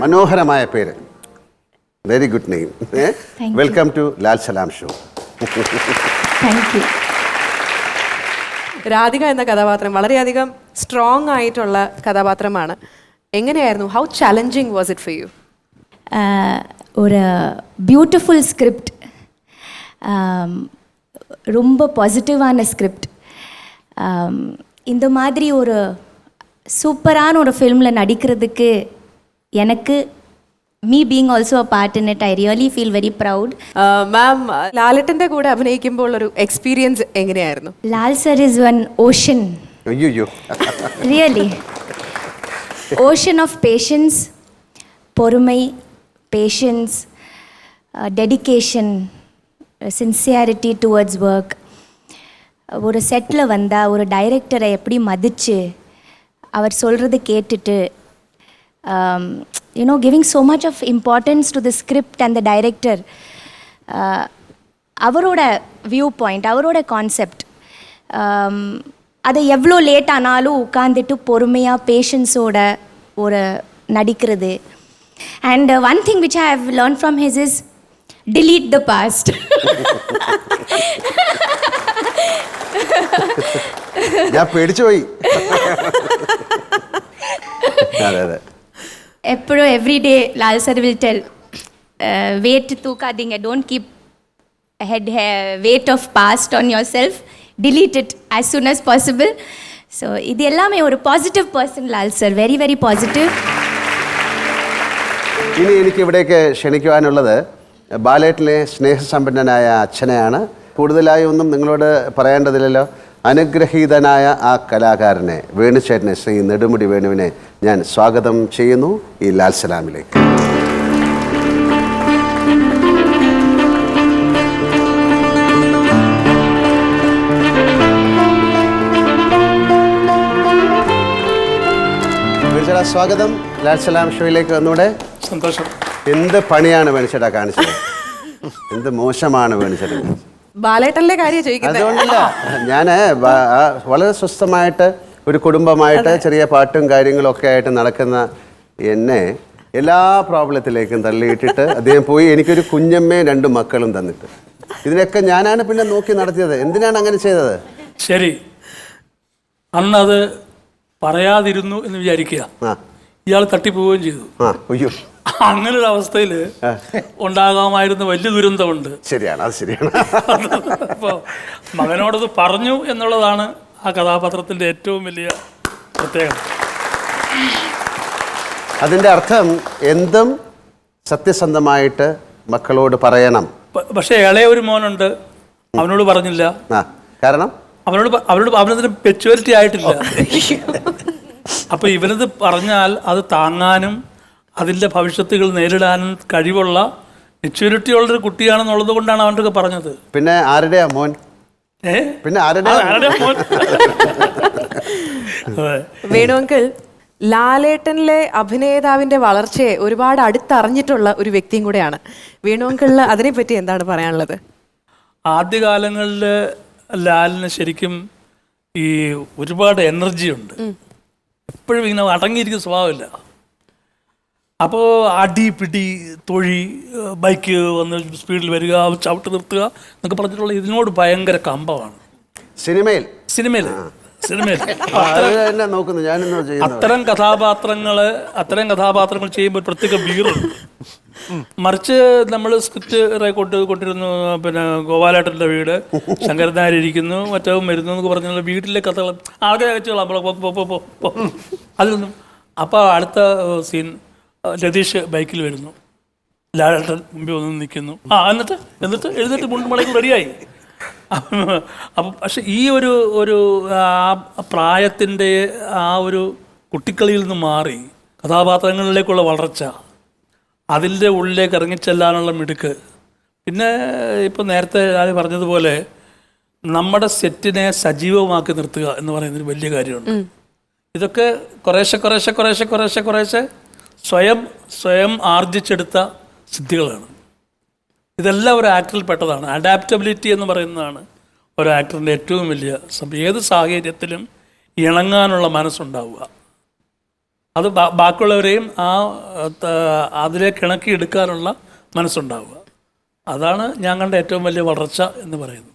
മനോഹരമായ പേര് very good name you. Welcome to Lal Salam show thank you Radhika എന്ന കഥാപാത്രം വളരെയധികം സ്ട്രോങ് ആയിട്ടുള്ള കഥാപാത്രമാണ് എങ്ങനെയായിരുന്നു how challenging was it for you ஒரு பியூட்டிஃபுல் ஸ்கிரிப்ட் ரொம்ப பாசிட்டிவான ஸ்கிரிப்ட் இந்த மாதிரி ஒரு சூப்பரான ஒரு ஃபில்மில் நடிக்கிறதுக்கு எனக்கு me being also a part in it I really feel very proud ma'am ലാലട്ടന്റെ കൂടെ അഭിനയിക്കുമ്പോൾ ഒരു എക്സ്പീരിയൻസ് എങ്ങനെയായിരുന്നു Lal sir is one ocean അയ്യോ ரியலி ஓஷன் ஆஃப் பேஷன்ஸ் பொறுமை patience dedication sincerity towards work ஒரு செட்டில் வந்தால் ஒரு டைரக்டரை எப்படி மதித்து அவர் சொல்கிறது கேட்டுட்டு you know giving so much of importance to the script and the director அவரோட வியூ பாயிண்ட் அவரோட கான்செப்ட் um, அதை எவ்வளோ லேட் ஆனாலும் உட்காந்துட்டு பொறுமையாக பேஷன்ஸோட ஒரு நடிக்கிறது. And one thing which I have learn from his is delete the past. ഞാൻ പേടിച്ചു പോയി അതെ അതെ எப்படும் everyday Lal sir will tell weight தூக்காதீங்க don't keep head weight of past on yourself delete it as soon as possible so இது எல்லாமே ஒரு positive person Lal sir very very positive ഇനി എനിക്ക് ഇവിടേക്ക് ക്ഷണിക്കുവാനുള്ളത് ബാലേട്ടിലെ സ്നേഹസമ്പന്നനായ അച്ഛനെയാണ് കൂടുതലായി ഒന്നും നിങ്ങളോട് പറയേണ്ടതില്ലല്ലോ അനുഗ്രഹീതനായ ആ കലാകാരനെ വേണുചേട്ടനെ ശ്രീ നെടുമുടി വേണുവിനെ ഞാൻ സ്വാഗതം ചെയ്യുന്നു ഈ ലാൽസലാമിലേക്ക് സ്വാഗതം. ലാൽ സലാം ഷോയിലേക്ക് വന്നൂടെ? സന്തോഷം. എന്ത് പണിയാണ് വേണിച്ചേട്ടാ കാണിച്ചത്? എന്ത് മോശമാണ് വേണിച്ചേട്ടൻ ബാലേട്ടന്റെ കാര്യം ചോദിക്കുന്നത് ഞാൻ വളരെ സ്വസ്ഥമായിട്ട് ഒരു കുടുംബമായിട്ട് ചെറിയ പാട്ടും കാര്യങ്ങളും ഒക്കെ ആയിട്ട് നടക്കുന്ന എന്നെ എല്ലാ പ്രോബ്ലത്തിലേക്കും തള്ളിയിട്ടിട്ട് അദ്ദേഹം പോയി എനിക്കൊരു കുഞ്ഞമ്മയും രണ്ട് മക്കളും തന്നിട്ട്. ഇതിനൊക്കെ ഞാനാണ് പിന്നെ നോക്കി നടത്തിയത്. എന്തിനാണ് അങ്ങനെ ചെയ്തത്? ശരി. അന്നത് പറയാതിരുന്നു എന്ന് വിചാരിക്കുക. ഇയാൾ തട്ടിപ്പോവുകയും ചെയ്തു. ആ അയ്യോ. അങ്ങനെ ഒരു അവസ്ഥയിൽ ഉണ്ടാകാമായിരുന്ന വലിയ ദുരന്തമുണ്ട്. ശരിയാണ് അത് ശരിയാണ്. അപ്പോൾ മകനോടത് പറഞ്ഞു എന്നുള്ളതാണ് ആ കഥാപാത്രത്തിന്റെ ഏറ്റവും വലിയ പ്രത്യേകത. അതിന്റെ അർത്ഥം എന്തും സത്യസന്ധമായിട്ട് മക്കളോട് പറയണം. പക്ഷെ ഇളയ ഒരു മോനുണ്ട് അവനോട് പറഞ്ഞില്ല. കാരണം? അവനോട് അവനോട് അവനതിന് മെച്യൂരിറ്റി ആയിട്ടില്ല. അപ്പൊ ഇവനത് പറഞ്ഞാൽ അത് താങ്ങാനും അതിന്റെ ഭവിഷ്യത്തുകൾ നേരിടാനും കഴിവുള്ള മെച്യൂരിറ്റി ഉള്ളൊരു കുട്ടിയാണെന്നുള്ളത് കൊണ്ടാണ് അവന്റെ പറഞ്ഞത്. പിന്നെ ആരുടെയാ മോൻ? ഏ? പിന്നെ ആരുടെ മോൻ? വേണുവെങ്കിൽ വേണു അങ്കിൾ ലാലേട്ടനിലെ അഭിനേതാവിന്റെ വളർച്ചയെ ഒരുപാട് അടുത്തറിഞ്ഞിട്ടുള്ള ഒരു വ്യക്തിയും കൂടെയാണ്. വേണു അതിനെ അതിനെപ്പറ്റി എന്താണ് പറയാനുള്ളത്? ആദ്യകാലങ്ങളിൽ ലാലിന് ശരിക്കും ഈ ഒരുപാട് എനർജി ഉണ്ട് എപ്പോഴും ഇങ്ങനെ അടങ്ങിയിരിക്കുന്ന സ്വഭാവമില്ല. അപ്പോൾ അടി പിടി തൊഴി ബൈക്ക് വന്ന് സ്പീഡിൽ വരിക ചവിട്ട് നിർത്തുക എന്നൊക്കെ പറഞ്ഞിട്ടുള്ള ഇതിനോട് ഭയങ്കര കമ്പമാണ്. സിനിമയിൽ? സിനിമയിൽ. സിനിമയിൽ. നോക്കുന്നു. ഞാനിന്ന് അത്തരം കഥാപാത്രങ്ങൾ അത്തരം കഥാപാത്രങ്ങൾ ചെയ്യുമ്പോൾ ഒരു പ്രത്യേക വീറുണ്ട്. മറിച്ച് നമ്മൾ സ്ക്രിപ്റ്റ് റെക്കോർഡ് കൊണ്ടിരുന്നു പിന്നെ ഗോപാലേട്ടന്റെ വീട്. ഇരിക്കുന്നു മറ്റവും വരുന്നു എന്നൊക്കെ പറഞ്ഞുള്ള വീട്ടിലെ കഥകൾ ആകെ വെച്ചോളാം നമ്മളെ. അതിലൊന്നും. അപ്പോൾ അടുത്ത സീൻ. രതീഷ് ബൈക്കിൽ വരുന്നു. ലാലേട്ടൻ മുമ്പിൽ വന്ന് നിൽക്കുന്നു. ആ എന്നിട്ട്? എന്നിട്ട് എഴുന്നേറ്റ് മുണ്ട് മുളയ്ക്ക് റെഡിയായി. അപ്പം പക്ഷെ ഈ ഒരു ഒരു ആ പ്രായത്തിന്റെ ആ ഒരു കുട്ടിക്കളിയിൽ നിന്ന് മാറി കഥാപാത്രങ്ങളിലേക്കുള്ള വളർച്ച അതിന്റെ ഉള്ളിലേക്ക് ഇറങ്ങിച്ചെല്ലാനുള്ള മിടുക്ക്. പിന്നെ ഇപ്പം നേരത്തെ ഞാൻ പറഞ്ഞതുപോലെ നമ്മുടെ സെറ്റിനെ സജീവമാക്കി നിർത്തുക എന്ന് പറയുന്നൊരു വലിയ കാര്യമുണ്ട്. ഇതൊക്കെ കുറേശ്ശെ കുറേശ്ശെ കുറേശ്ശെ കുറേശ്ശെ കുറേശ്ശെ സ്വയം സ്വയം ആർജിച്ചെടുത്ത സിദ്ധികളാണ്. ഇതെല്ലാം ഒരു ആക്ടറിൽ പെട്ടതാണ്. അഡാപ്റ്റബിലിറ്റി എന്ന് പറയുന്നതാണ് ഒരു ആക്ടറിന്റെ ഏറ്റവും വലിയ ഏത് സാഹചര്യത്തിലും ഇണങ്ങാനുള്ള മനസ്സുണ്ടാവുക. അത് ബാക്കിയുള്ളവരെയും ആ അതിലേക്ക് ഇണക്കി എടുക്കാനുള്ള മനസ്സുണ്ടാവുക. അതാണ് ഞാൻ കണ്ട ഏറ്റവും വലിയ വളർച്ച എന്ന് പറയുന്നത്.